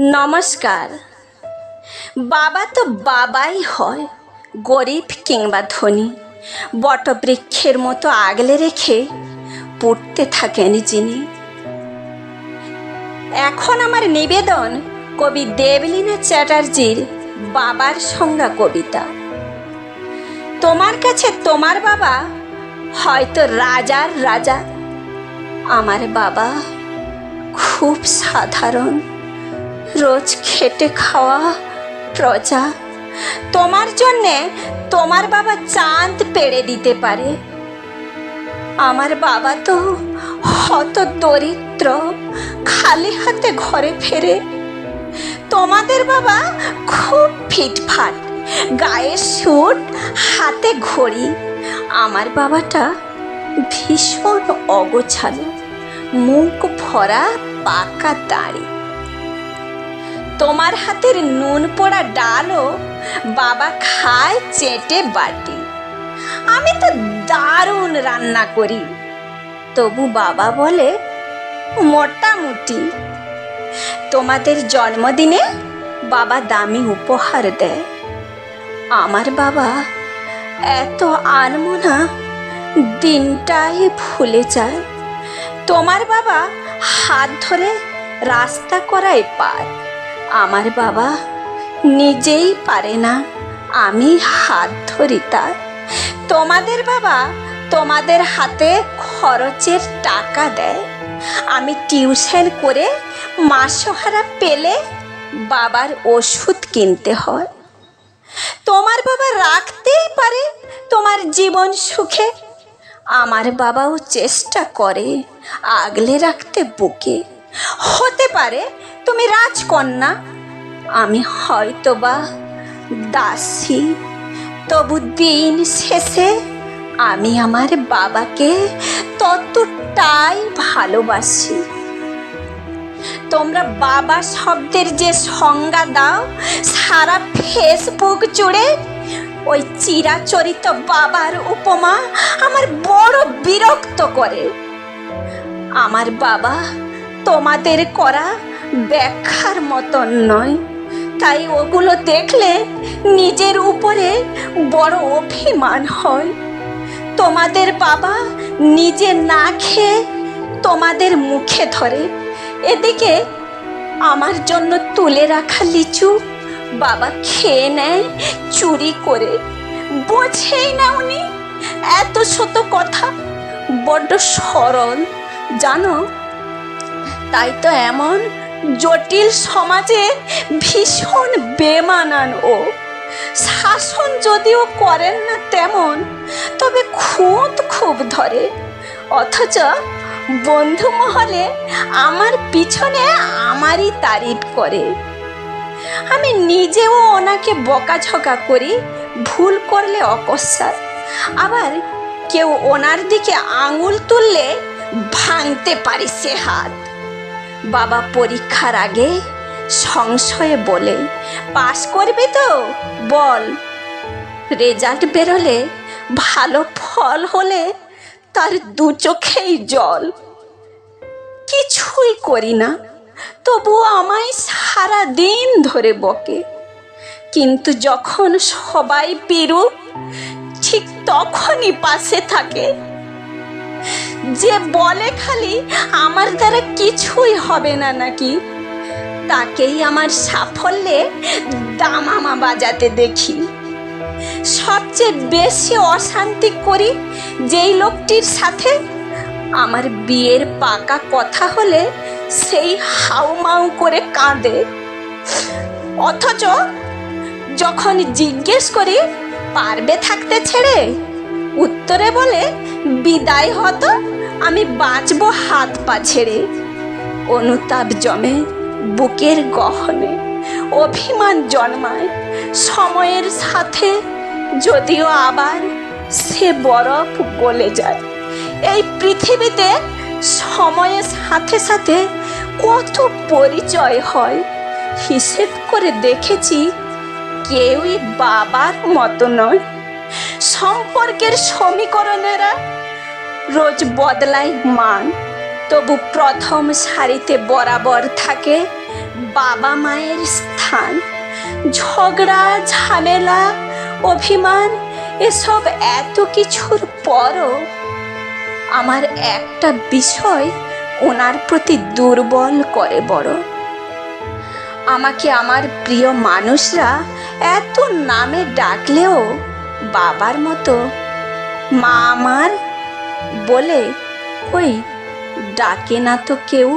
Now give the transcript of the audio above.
নমস্কার। বাবা তো বাবাই হয়, গরিব কিংবা ধনী। বটবৃক্ষের মতো আগলে রেখে পড়তে থাকেন যিনি। এখন আমার নিবেদন কবি দেবলীনা চ্যাটার্জির বাবার সংজ্ঞা কবিতা। তোমার কাছে তোমার বাবা, হয়তো রাজার রাজা। আমার বাবা খুব সাধারণ। রোজ খেটে খাওয়া প্রজা। তোমার জন্যে তোমার বাবা চাঁদ পেড়ে দিতে পারে। আমার বাবা তো হত দরিদ্র, খালি হাতে ঘরে ফেরে। তোমাদের বাবা খুব ফিটফাট গায়ে স্যুট হাতে ঘড়ি। আমার বাবাটা ভীষণ অগোছালো, মুখ ভরা পাকা দাড়ি। তোমার হাতের নুন পোড়া ডালও বাবা খায় চেটে বাটি। আমি তো দারুণ রান্না করি। তবু বাবা বলে, মোটামুটি। তোমাদের জন্মদিনে বাবা দামি উপহার দেয়। আমার বাবা এত আনমনা দিনটাই ভুলে যায়। তোমার বাবা হাত ধরে রাস্তা করায় পার আমার বাবা নিজেই পারে না। আমি হাত ধরি তার। তোমাদের বাবা তোমাদের হাতে খরচের টাকা দেয়। আমি টিউশন করে মাসহারা পেলে বাবার ওষুধ কিনতে হয়। তোমার বাবা রাখতেই পারে তোমার জীবন সুখে। আমার বাবাও চেষ্টা করে আগলে রাখতে বুকে। হতে পারে তুমি রাজকন্যা। আমি হয়তোবা দাসী, তবু দিন শেষে আমি আমার বাবাকে ততটাই ভালোবাসি। তোমরা বাবা শব্দের যে সংজ্ঞা দাও, সারা ফেসবুক জুড়ে ওই চিরাচরিত বাবার উপমা আমার বড় বিরক্ত করে। আমার বাবা তোমাদের করা ব্যাখ্যার মতন নয়। তাই ওগুলো দেখলে নিজের উপরে বড় অভিমান হয়। তোমাদের বাবা নিজে না খেয়ে তোমাদের মুখে ধরে। এদিকে আমার জন্য তুলে রাখা লিচু বাবা খেয়ে নেয় চুরি করে। বোঝেই না উনি এত শত কথা, বড্ড সরল। জানো তাই তো এমন জটিল সমাজে ভীষণ বেমানান ও। শাসন যদিও করেন না তেমন, তবে খুঁত খুব ধরে। অথচ বন্ধু মহলে আমার পিছনে আমারই তারিফ করে। আমি নিজেও ওনাকে বকাঝকা করি, ভুল করলে অকস্মাৎ। আবার কেউ ওনার দিকে আঙুল তুললে ভাঙতে পারি সে হাত। বাবা পরীক্ষার আগে সংশয়ে বলে পাস করবি তো? বল। রেজাল্ট বেরোলে ভালো ফল হলে তার দু চোখেই জল। কিছুই করি না, তবুও আমায় সারা দিন ধরে বকে। কিন্তু যখন সবাই পিরুপ ঠিক তখনই পাশে থাকে। যে বলে খালি আমার দ্বারা কিছুই হবে না নাকি? তাকেই আমার সাফল্যে দামামা বাজাতে দেখি। সবচেয়ে বেশি অশান্তি করি যেই লোকটির সাথে আমার বিয়ের পাকা কথা হলে সেই হাউমাউ করে কাঁদে। অথচ যখন জিজ্ঞেস করি, পারবে থাকতে ছেড়ে? উত্তরে বলে, বিদায় হতো, আমি বাঁচবো হাত পা ছেড়ে। অনুতাপ জমে বুকের গহনে, অভিমান জন্মায় সময়ের সাথে, যদিও আবার সে বরফ গলে যায়। এই পৃথিবীতে সময়ের সাথে সাথে কত পরিচয় হয়, হিসেব করে দেখেছি কেউই বাবার মতো নয়। সম্পর্কের সমীকরণেরা রোজ বদলায় মান। তবু প্রথম সারিতে বরাবর থাকে বাবা মায়ের স্থান। ঝগড়া, ঝামেলা, অভিমান, এসব এত কিছুর পরও আমার একটা বিষয় ওনার প্রতি দুর্বল করে বড় আমাকে আমার প্রিয় মানুষরা এত নামে ডাকলেও বাবার মতো। মা আমার বলে ওই ডাকে না তো কেউ